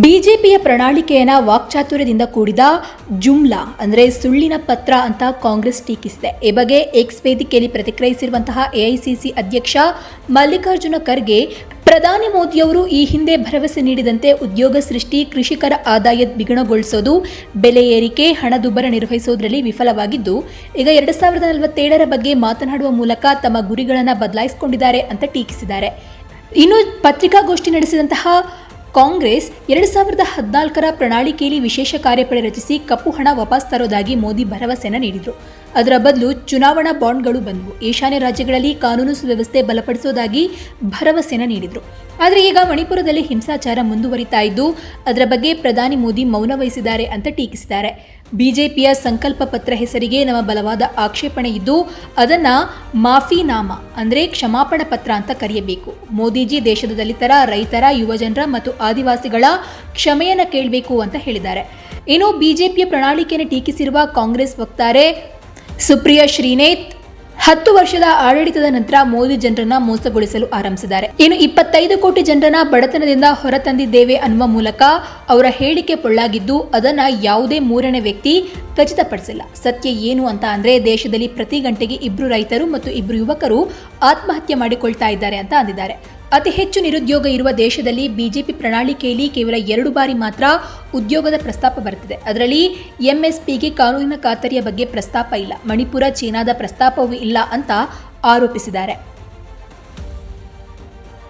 ಬಿಜೆಪಿಯ ಪ್ರಣಾಳಿಕೆಯನ್ನು ವಾಕ್ಚಾತುರ್ಯದಿಂದ ಕೂಡಿದ ಜುಮ್ಲಾ, ಅಂದರೆ ಸುಳ್ಳಿನ ಪತ್ರ ಅಂತ ಕಾಂಗ್ರೆಸ್ ಟೀಕಿಸಿದೆ. ಈ ಬಗ್ಗೆ ಎಕ್ಸ್ ವೇದಿಕೆಯಲ್ಲಿ ಪ್ರತಿಕ್ರಿಯಿಸಿರುವಂತಹ ಎಐಸಿಸಿ ಅಧ್ಯಕ್ಷ ಮಲ್ಲಿಕಾರ್ಜುನ ಖರ್ಗೆ, ಪ್ರಧಾನಿ ಮೋದಿಯವರು ಈ ಹಿಂದೆ ಭರವಸೆ ನೀಡಿದಂತೆ ಉದ್ಯೋಗ ಸೃಷ್ಟಿ, ಕೃಷಿಕರ ಆದಾಯ ದ್ವಿಗುಣಗೊಳಿಸೋದು, ಬೆಲೆ ಏರಿಕೆ ಹಣದುಬ್ಬರ ನಿರ್ವಹಿಸೋದರಲ್ಲಿ ವಿಫಲವಾಗಿದ್ದು, ಈಗ ಎರಡು ಸಾವಿರದ ನಲವತ್ತೇಳರ ಬಗ್ಗೆ ಮಾತನಾಡುವ ಮೂಲಕ ತಮ್ಮ ಗುರಿಗಳನ್ನು ಬದಲಾಯಿಸಿಕೊಂಡಿದ್ದಾರೆ ಅಂತ ಟೀಕಿಸಿದ್ದಾರೆ. ಇನ್ನು ಪತ್ರಿಕಾಗೋಷ್ಠಿ ನಡೆಸಿದಂತಹ ಕಾಂಗ್ರೆಸ್ ಎರಡು ಸಾವಿರದ ಹದಿನಾಲ್ಕರ ಪ್ರಣಾಳಿಕೆಯಲ್ಲಿ ವಿಶೇಷ ಕಾರ್ಯಪಡೆ ರಚಿಸಿ ಕಪ್ಪು ಹಣ ವಾಪಸ್ ತರೋದಾಗಿ ಮೋದಿ ಭರವಸೆನ ನೀಡಿದರು. ಅದರ ಬದಲು ಚುನಾವಣಾ ಬಾಂಡ್ಗಳು ಬಂದವು. ಈಶಾನ್ಯ ರಾಜ್ಯಗಳಲ್ಲಿ ಕಾನೂನು ಸುವ್ಯವಸ್ಥೆ ಬಲಪಡಿಸೋದಾಗಿ ಭರವಸೆನ ನೀಡಿದರು. ಆದರೆ ಈಗ ಮಣಿಪುರದಲ್ಲಿ ಹಿಂಸಾಚಾರ ಮುಂದುವರಿತಾ ಇದ್ದು, ಅದರ ಬಗ್ಗೆ ಪ್ರಧಾನಿ ಮೋದಿ ಮೌನ ವಹಿಸಿದ್ದಾರೆ ಅಂತ ಟೀಕಿಸಿದ್ದಾರೆ. ಬಿಜೆಪಿಯ ಸಂಕಲ್ಪ ಪತ್ರ ಹೆಸರಿಗೆ ನಮ್ಮ ಬಲವಾದ ಆಕ್ಷೇಪಣೆ ಇದ್ದು, ಅದನ್ನ ಮಾಫಿನಾಮಾ ಅಂದ್ರೆ ಕ್ಷಮಾಪಣ ಪತ್ರ ಅಂತ ಕರೆಯಬೇಕು. ಮೋದಿಜಿ ದೇಶದ ದಲಿತರ, ರೈತರ, ಯುವಜನರ ಮತ್ತು ಆದಿವಾಸಿಗಳ ಕ್ಷಮೆಯನ್ನು ಕೇಳಬೇಕು ಅಂತ ಹೇಳಿದ್ದಾರೆ. ಇನ್ನು ಬಿಜೆಪಿಯ ಪ್ರಣಾಳಿಕೆಯನ್ನು ಟೀಕಿಸಿರುವ ಕಾಂಗ್ರೆಸ್ ವಕ್ತಾರೆ ಸುಪ್ರಿಯಾ ಶ್ರೀನೇತ್ ಹತ್ತು ವರ್ಷದ ಆಡಳಿತದ ನಂತರ ಮೋದಿ ಜನರನ್ನ ಮೋಸಗೊಳಿಸಲು ಆರಂಭಿಸಿದ್ದಾರೆ. ಇನ್ನು ಇಪ್ಪತ್ತೈದು ಕೋಟಿ ಜನರನ್ನ ಬಡತನದಿಂದ ಹೊರತಂದಿದ್ದೇವೆ ಅನ್ನುವ ಮೂಲಕ ಅವರ ಹೇಳಿಕೆ ಪೊಳ್ಳಾಗಿದ್ದು, ಅದನ್ನ ಯಾವುದೇ ಮೂರನೇ ವ್ಯಕ್ತಿ ಖಚಿತಪಡಿಸಿಲ್ಲ. ಸತ್ಯ ಏನು ಅಂತ ಅಂದ್ರೆ ದೇಶದಲ್ಲಿ ಪ್ರತಿ ಗಂಟೆಗೆ ಇಬ್ರು ರೈತರು ಮತ್ತು ಇಬ್ರು ಯುವಕರು ಆತ್ಮಹತ್ಯೆ ಮಾಡಿಕೊಳ್ತಾ ಇದ್ದಾರೆ ಅಂತ ಅಂದಿದ್ದಾರೆ. ಅತಿ ಹೆಚ್ಚು ನಿರುದ್ಯೋಗ ಇರುವ ದೇಶದಲ್ಲಿ ಬಿಜೆಪಿ ಪ್ರಣಾಳಿಕೆಯಲ್ಲಿ ಕೇವಲ ಎರಡು ಬಾರಿ ಮಾತ್ರ ಉದ್ಯೋಗದ ಪ್ರಸ್ತಾಪ ಬರುತ್ತಿದೆ. ಅದರಲ್ಲಿ ಎಂಎಸ್ಪಿಗೆ ಕಾನೂನಿನ ಖಾತರಿಯ ಬಗ್ಗೆ ಪ್ರಸ್ತಾಪ ಇಲ್ಲ. ಮಣಿಪುರ ಚೀನಾದ ಪ್ರಸ್ತಾಪವೂ ಇಲ್ಲ ಅಂತ ಆರೋಪಿಸಿದ್ದಾರೆ.